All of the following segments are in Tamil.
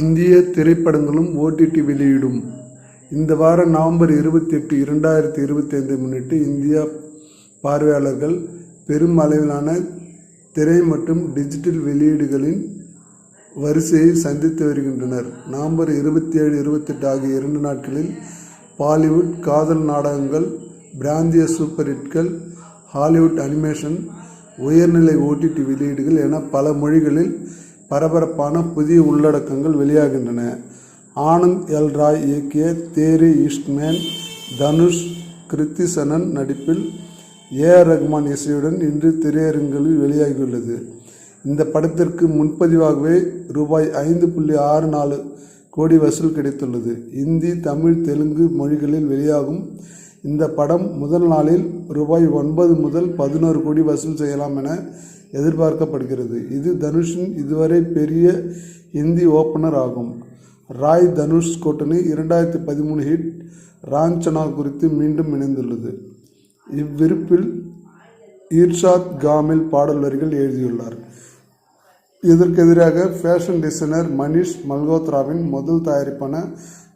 இந்திய திரைப்படங்களும் ஓடிடி வெளியிடும். இந்த வாரம் நவம்பர் இருபத்தி எட்டு இரண்டாயிரத்தி இருபத்தி முன்னிட்டு இந்தியா பார்வையாளர்கள் பெரும் அளவிலான திரை மற்றும் டிஜிட்டல் வெளியீடுகளின் வரிசையை சந்தித்து வருகின்றனர். நவம்பர் இருபத்தி ஏழு இருபத்தெட்டு ஆகிய இரண்டு நாட்களில் பாலிவுட் காதல் நாடகங்கள் பிராந்திய சூப்பர் ஹிட்கள் ஹாலிவுட் அனிமேஷன் உயர்நிலை ஓடிடி வெளியீடுகள் என பல மொழிகளில் பரபரப்பான புதிய உள்ளடக்கங்கள் வெளியாகின்றன. ஆனந்த் எல். ராய் இயக்கிய தேரி ஈஸ்ட்மேன் தனுஷ் கிருத்தி சனன் நடிப்பில் ஏ. ஆர். ரஹ்மான் இசையுடன் இன்று திரையரங்குகளில் வெளியாகியுள்ளது. இந்த படத்திற்கு முன்பதிவாகவே ரூபாய் ஐந்து புள்ளி ஆறு நாலு கோடி வசூல் கிடைத்துள்ளது. இந்தி தமிழ் தெலுங்கு மொழிகளில் வெளியாகும் இந்த படம் முதல் நாளில் ரூபாய் ஒன்பது முதல் பதினோரு கோடி வசூல் செய்யலாம் என எதிர்பார்க்கப்படுகிறது. இது தனுஷின் இதுவரை பெரிய இந்தி ஓப்பனர் ஆகும். ராய் தனுஷ் கூட்டணி இரண்டாயிரத்தி பதிமூணு ஹிட் ராஞ்சனா குறித்து மீண்டும் இணைந்துள்ளது. இவ்விருப்பில் ஈர்ஷாத் காமில் பாடல் வரிகள் எழுதியுள்ளார். இதற்கு எதிராக ஃபேஷன் டிசைனர் மனிஷ் மல்கோத்ராவின் முதல் தயாரிப்பான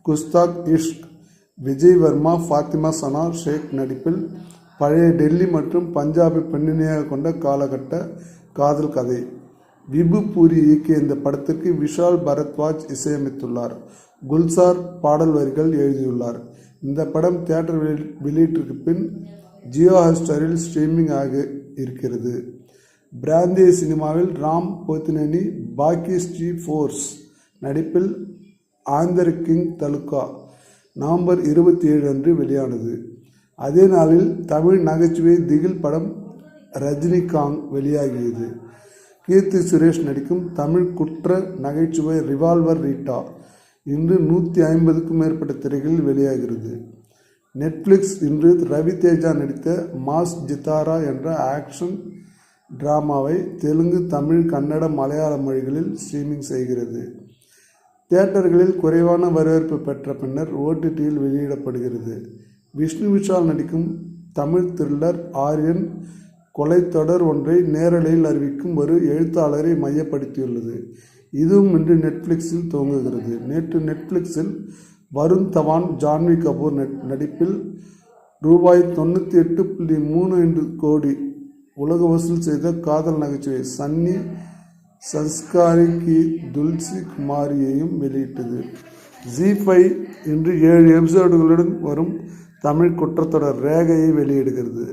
குஸ்தாக் இஷ்க் விஜய் வர்மா ஃபாத்திமா சனா ஷேக் நடிப்பில் பழைய டெல்லி மற்றும் பஞ்சாபை பின்னணியாக கொண்ட காலகட்ட காதல் கதை. விபு பூரி இயக்கிய இந்த படத்திற்கு விஷால் பரத்வாஜ் இசையமைத்துள்ளார். குல்சார் பாடல் வரிகள் எழுதியுள்ளார். இந்த படம் தியேட்டர் வெளி- வெளியீட்டிற்கு பின் ஜியோ ஹாட்ஸ்டாரில் ஸ்ட்ரீமிங் ஆக இருக்கிறது. பிராந்திய சினிமாவில் ராம் போத்தினி பாக்கி ஸ்ரீ ஃபோர்ஸ் நடிப்பில் ஆந்தர் கிங் தலுக்கா நவம்பர் இருபத்தி ஏழு அன்று வெளியானது. அதே நாளில் தமிழ் நகைச்சுவை திகில் படம் ரஜினிகாந்த் வெளியாகியது. கீர்த்தி சுரேஷ் நடிக்கும் தமிழ் குற்ற நகைச்சுவை ரிவால்வர் ரீட்டா இன்று நூற்றி ஐம்பதுக்கும் மேற்பட்ட திரைகளில் வெளியாகிறது. நெட்ஃப்ளிக்ஸ் இன்று ரவி தேஜா நடித்த மாஸ் ஜிதாரா என்ற ஆக்ஷன் டிராமாவை தெலுங்கு தமிழ் கன்னட மலையாள மொழிகளில் ஸ்ட்ரீமிங் செய்கிறது. தியேட்டர்களில் குறைவான வரவேற்பு பெற்ற பின்னர் ஓடிடியில் வெளியிடப்படுகிறது. விஷ்ணு விஷால் நடிக்கும் தமிழ் த்ரில்லர் ஆரியன் கொலை தொடர் ஒன்றை நேரலையில் அறிவிக்கும் ஒரு எழுத்தாளரை மையப்படுத்தியுள்ளது. இதுவும் இன்று நெட்ஃப்ளிக்ஸில் துவங்குகிறது. நேற்று நெட்ஃப்ளிக்ஸில் வருண் தவான் ஜான்வி கபூர் நட்- நடிப்பில் ரூபாய் தொண்ணூற்றி எட்டு புள்ளி மூணு என்று கோடி உலக வசூல் செய்த காதல் நகைச்சுவை சன்னி சன்ஸ்காரி கி துல்சி குமாரியையும் வெளியிட்டது. ஜி ஃபைவ் இன்று ஏழு எபிசோடுகளுடன் வரும் தமிழ் குற்றத்தொடர் ரேகையை வெளியிடுகிறது.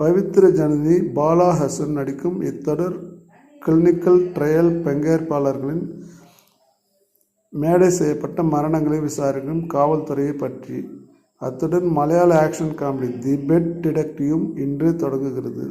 பவித்ர ஜனனி பாலா ஹசன் நடிக்கும் இத்தொடர் கிளினிக்கல் ட்ரையல் பங்கேற்பாளர்களின் மேடை செய்யப்பட்ட மரணங்களை விசாரிக்கும் காவல்துறையை பற்றி. அத்துடன் மலையாள ஆக்ஷன் காமெடி தி பெட் டிடெக்டிவும் இன்று தொடங்குகிறது.